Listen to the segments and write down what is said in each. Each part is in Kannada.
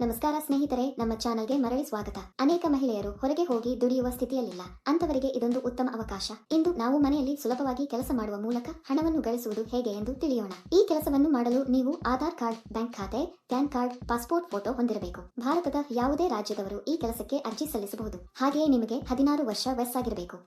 ನಮಸ್ಕಾರ ಸ್ನೇಹಿತರೆ, ನಮ್ಮ ಚಾನಲ್ಗೆ ಮರಳಿ ಸ್ವಾಗತ. ಅನೇಕ ಮಹಿಳೆಯರು ಹೊರಗೆ ಹೋಗಿ ದುಡಿಯುವ ಸ್ಥಿತಿಯಲ್ಲಿಲ್ಲ. ಅಂತವರಿಗೆ ಇದೊಂದು ಉತ್ತಮ ಅವಕಾಶ. ಇಂದು ನಾವು ಮನೆಯಲ್ಲಿ ಸುಲಭವಾಗಿ ಕೆಲಸ ಮಾಡುವ ಮೂಲಕ ಹಣವನ್ನು ಗಳಿಸುವುದು ಹೇಗೆ ಎಂದು ತಿಳಿಯೋಣ. ಈ ಕೆಲಸವನ್ನು ಮಾಡಲು ನೀವು ಆಧಾರ್ ಕಾರ್ಡ್, ಬ್ಯಾಂಕ್ ಖಾತೆ, ಪ್ಯಾನ್ ಕಾರ್ಡ್, ಪಾಸ್ಪೋರ್ಟ್ ಫೋಟೋ ಹೊಂದಿರಬೇಕು. ಭಾರತದ ಯಾವುದೇ ರಾಜ್ಯದವರು ಈ ಕೆಲಸಕ್ಕೆ ಅರ್ಜಿ ಸಲ್ಲಿಸಬಹುದು. ಹಾಗೆಯೇ ನಿಮಗೆ ಹದಿನಾರು ವರ್ಷ ವಯಸ್ಸಾಗಿರಬೇಕು.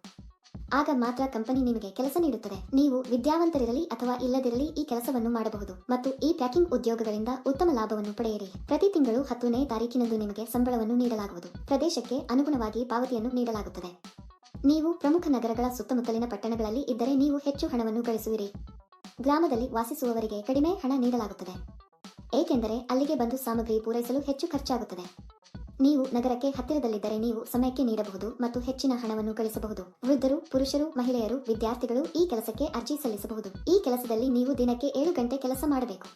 ಆಗ ಮಾತ್ರ ಕಂಪನಿ ನಿಮಗೆ ಕೆಲಸ ನೀಡುತ್ತದೆ. ನೀವು ವಿದ್ಯಾವಂತರಿರಲಿ ಅಥವಾ ಇಲ್ಲದಿರಲಿ ಈ ಕೆಲಸವನ್ನು ಮಾಡಬಹುದು ಮತ್ತು ಈ ಪ್ಯಾಕಿಂಗ್ ಉದ್ಯೋಗಗಳಿಂದ ಉತ್ತಮ ಲಾಭವನ್ನು ಪಡೆಯಿರಿ. ಪ್ರತಿ ತಿಂಗಳು ಹತ್ತನೇ ತಾರೀಕಿನಂದು ನಿಮಗೆ ಸಂಬಳವನ್ನು ನೀಡಲಾಗುವುದು. ಪ್ರದೇಶಕ್ಕೆ ಅನುಗುಣವಾಗಿ ಪಾವತಿಯನ್ನು ನೀಡಲಾಗುತ್ತದೆ. ನೀವು ಪ್ರಮುಖ ನಗರಗಳ ಸುತ್ತಮುತ್ತಲಿನ ಪಟ್ಟಣಗಳಲ್ಲಿ ಇದ್ದರೆ ನೀವು ಹೆಚ್ಚು ಹಣವನ್ನು ಗಳಿಸುವಿರಿ. ಗ್ರಾಮದಲ್ಲಿ ವಾಸಿಸುವವರಿಗೆ ಕಡಿಮೆ ಹಣ ನೀಡಲಾಗುತ್ತದೆ. ಏಕೆಂದರೆ ಅಲ್ಲಿಗೆ ಬಂದು ಸಾಮಗ್ರಿ ಪೂರೈಸಲು ಹೆಚ್ಚು ಖರ್ಚಾಗುತ್ತದೆ. ನೀವು ನಗರಕ್ಕೆ ಹತ್ತಿರದಲ್ಲಿದ್ದರೆ ನೀವು ಸಮಯಕ್ಕೆ ನೀಡಬಹುದು ಮತ್ತು ಹೆಚ್ಚಿನ ಹಣವನ್ನು ಗಳಿಸಬಹುದು. ವೃದ್ಧರು, ಪುರುಷರು, ಮಹಿಳೆಯರು, ವಿದ್ಯಾರ್ಥಿಗಳು ಈ ಕೆಲಸಕ್ಕೆ ಅರ್ಜಿ ಸಲ್ಲಿಸಬಹುದು. ಈ ಕೆಲಸದಲ್ಲಿ ನೀವು ದಿನಕ್ಕೆ ಏಳು ಗಂಟೆ ಕೆಲಸ ಮಾಡಬೇಕು.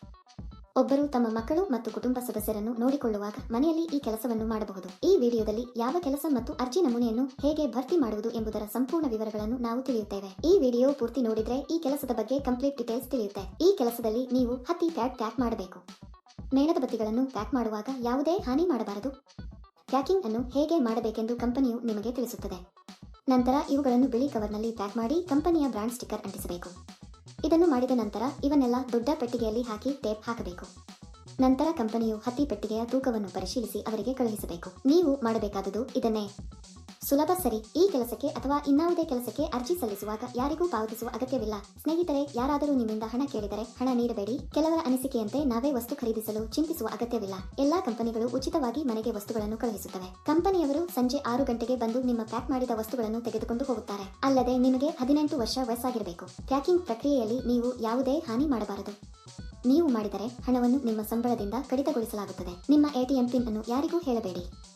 ಒಬ್ಬರು ತಮ್ಮ ಮಕ್ಕಳು ಮತ್ತು ಕುಟುಂಬ ಸದಸ್ಯರನ್ನು ನೋಡಿಕೊಳ್ಳುವಾಗ ಮನೆಯಲ್ಲಿ ಈ ಕೆಲಸವನ್ನು ಮಾಡಬಹುದು. ಈ ವಿಡಿಯೋದಲ್ಲಿ ಯಾವ ಕೆಲಸ ಮತ್ತು ಅರ್ಜಿ ನಮೂನೆಯನ್ನು ಹೇಗೆ ಭರ್ತಿ ಮಾಡುವುದು ಎಂಬುದರ ಸಂಪೂರ್ಣ ವಿವರಗಳನ್ನು ನಾವು ತಿಳಿಯುತ್ತೇವೆ. ಈ ವಿಡಿಯೋ ಪೂರ್ತಿ ನೋಡಿದ್ರೆ ಈ ಕೆಲಸದ ಬಗ್ಗೆ ಕಂಪ್ಲೀಟ್ ಡೀಟೇಲ್ಸ್ ತಿಳಿಯುತ್ತೆ. ಈ ಕೆಲಸದಲ್ಲಿ ನೀವು ಹತ್ತಿ ಪ್ಯಾಡ್ ಪ್ಯಾಕ್ ಮಾಡಬೇಕು. ಮೇಣದ ಬತ್ತಿಗಳನ್ನು ಪ್ಯಾಕ್ ಮಾಡುವಾಗ ಯಾವುದೇ ಹಾನಿ ಮಾಡಬಾರದು. ಪ್ಯಾಕಿಂಗ್ ಅನ್ನು ಹೇಗೆ ಮಾಡಬೇಕೆಂದು ಕಂಪನಿಯು ನಿಮಗೆ ತಿಳಿಸುತ್ತದೆ. ನಂತರ ಇವುಗಳನ್ನು ಬಿಳಿ ಕವರ್ನಲ್ಲಿ ಪ್ಯಾಕ್ ಮಾಡಿ ಕಂಪನಿಯ ಬ್ರಾಂಡ್ ಸ್ಟಿಕ್ಕರ್ ಅಂಟಿಸಬೇಕು. ಇದನ್ನು ಮಾಡಿದ ನಂತರ ಇವನ್ನೆಲ್ಲ ದೊಡ್ಡ ಪೆಟ್ಟಿಗೆಯಲ್ಲಿ ಹಾಕಿ ಟೇಪ್ ಹಾಕಬೇಕು. ನಂತರ ಕಂಪನಿಯು ಹತ್ತಿ ಪೆಟ್ಟಿಗೆಯ ತೂಕವನ್ನು ಪರಿಶೀಲಿಸಿ ಅವರಿಗೆ ಕಳುಹಿಸಬೇಕು. ನೀವು ಮಾಡಬೇಕಾದುದು ಇದನ್ನೇ. ಸುಲಭ ಸರಿ. ಈ ಕೆಲಸಕ್ಕೆ ಅಥವಾ ಇನ್ನಾವುದೇ ಕೆಲಸಕ್ಕೆ ಅರ್ಜಿ ಸಲ್ಲಿಸುವಾಗ ಯಾರಿಗೂ ಪಾವತಿಸುವ ಅಗತ್ಯವಿಲ್ಲ. ಸ್ನೇಹಿತರೆ, ಯಾರಾದರೂ ನಿಮ್ಮಿಂದ ಹಣ ಕೇಳಿದರೆ ಹಣ ನೀಡಬೇಡಿ. ಕೆಲವರ ಅನಿಸಿಕೆಯಂತೆ ನಾವೇ ವಸ್ತು ಖರೀದಿಸಲು ಚಿಂತಿಸುವ ಅಗತ್ಯವಿಲ್ಲ. ಎಲ್ಲಾ ಕಂಪನಿಗಳು ಉಚಿತವಾಗಿ ಮನೆಗೆ ವಸ್ತುಗಳನ್ನು ಕಳುಹಿಸುತ್ತವೆ. ಕಂಪನಿಯವರು ಸಂಜೆ ಆರು ಗಂಟೆಗೆ ಬಂದು ನಿಮ್ಮ ಪ್ಯಾಕ್ ಮಾಡಿದ ವಸ್ತುಗಳನ್ನು ತೆಗೆದುಕೊಂಡು ಹೋಗುತ್ತಾರೆ. ಅಲ್ಲದೆ ನಿಮಗೆ ಹದಿನೆಂಟು ವರ್ಷ ವಯಸ್ಸಾಗಿರಬೇಕು. ಪ್ಯಾಕಿಂಗ್ ಪ್ರಕ್ರಿಯೆಯಲ್ಲಿ ನೀವು ಯಾವುದೇ ಹಾನಿ ಮಾಡಬಾರದು. ನೀವು ಮಾಡಿದರೆ ಹಣವನ್ನು ನಿಮ್ಮ ಸಂಬಳದಿಂದ ಕಡಿತಗೊಳಿಸಲಾಗುತ್ತದೆ. ನಿಮ್ಮ ಎಟಿಎಂ ಪಿನ್ ಅನ್ನು ಯಾರಿಗೂ ಹೇಳಬೇಡಿ.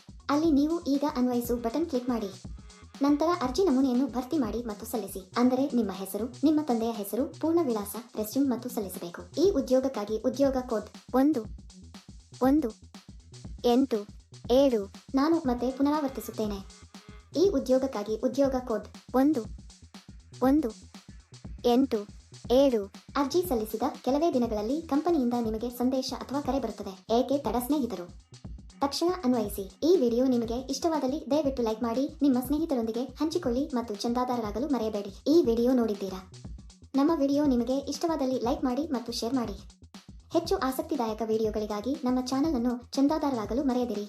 ಅಲ್ಲಿ ನೀವು ಈಗ ಅನ್ವಯಿಸು ಬಟನ್ ಕ್ಲಿಕ್ ಮಾಡಿ. ನಂತರ ಅರ್ಜಿ ನಮೂನೆಯನ್ನು ಭರ್ತಿ ಮಾಡಿ ಮತ್ತು ಸಲ್ಲಿಸಿ. ಅಂದರೆ ನಿಮ್ಮ ಹೆಸರು, ನಿಮ್ಮ ತಂದೆಯ ಹೆಸರು, ಪೂರ್ಣ ವಿಳಾಸ, ರೆಸ್ಯೂಮ್ ಮತ್ತು ಸಲ್ಲಿಸಬೇಕು. ಈ ಉದ್ಯೋಗಕ್ಕಾಗಿ ಉದ್ಯೋಗ ಕೋಡ್ ಒಂದು ಒಂದು, ಎಂಟು, ಏಳು, ನಾನು ಮತ್ತೆ ಪುನರಾವರ್ತಿಸುತ್ತೇನೆ. ಈ ಉದ್ಯೋಗಕ್ಕಾಗಿ ಉದ್ಯೋಗ ಕೋಡ್ ಒಂದು ಒಂದು, ಎಂಟು, ಏಳು ಅರ್ಜಿ ಸಲ್ಲಿಸಿದ ಕೆಲವೇ ದಿನಗಳಲ್ಲಿ ಕಂಪನಿಯಿಂದ ನಿಮಗೆ ಸಂದೇಶ ಅಥವಾ ಕರೆ ಬರುತ್ತದೆ. ಏಕೆ ತಡ ಸ್ನೇಹಿತರು? ತಕ್ಷಣ ಅನ್ವಯಿಸಿ. ಈ ವಿಡಿಯೋ ನಿಮಗೆ ಇಷ್ಟವಾದಲ್ಲಿ ದಯವಿಟ್ಟು ಲೈಕ್ ಮಾಡಿ, ನಿಮ್ಮ ಸ್ನೇಹಿತರೊಂದಿಗೆ ಹಂಚಿಕೊಳ್ಳಿ ಮತ್ತು ಚಂದಾದಾರರಾಗಲು ಮರೆಯಬೇಡಿ. ಈ ವಿಡಿಯೋ ನೋಡಿದ್ದೀರಾ? ನಮ್ಮ ವಿಡಿಯೋ ನಿಮಗೆ ಇಷ್ಟವಾದಲ್ಲಿ ಲೈಕ್ ಮಾಡಿ ಮತ್ತು ಶೇರ್ ಮಾಡಿ. ಹೆಚ್ಚು ಆಸಕ್ತಿದಾಯಕ ವಿಡಿಯೋಗಳಿಗಾಗಿ ನಮ್ಮ ಚಾನಲ್ ಅನ್ನು ಚಂದಾದಾರರಾಗಲು ಮರೆಯದಿರಿ.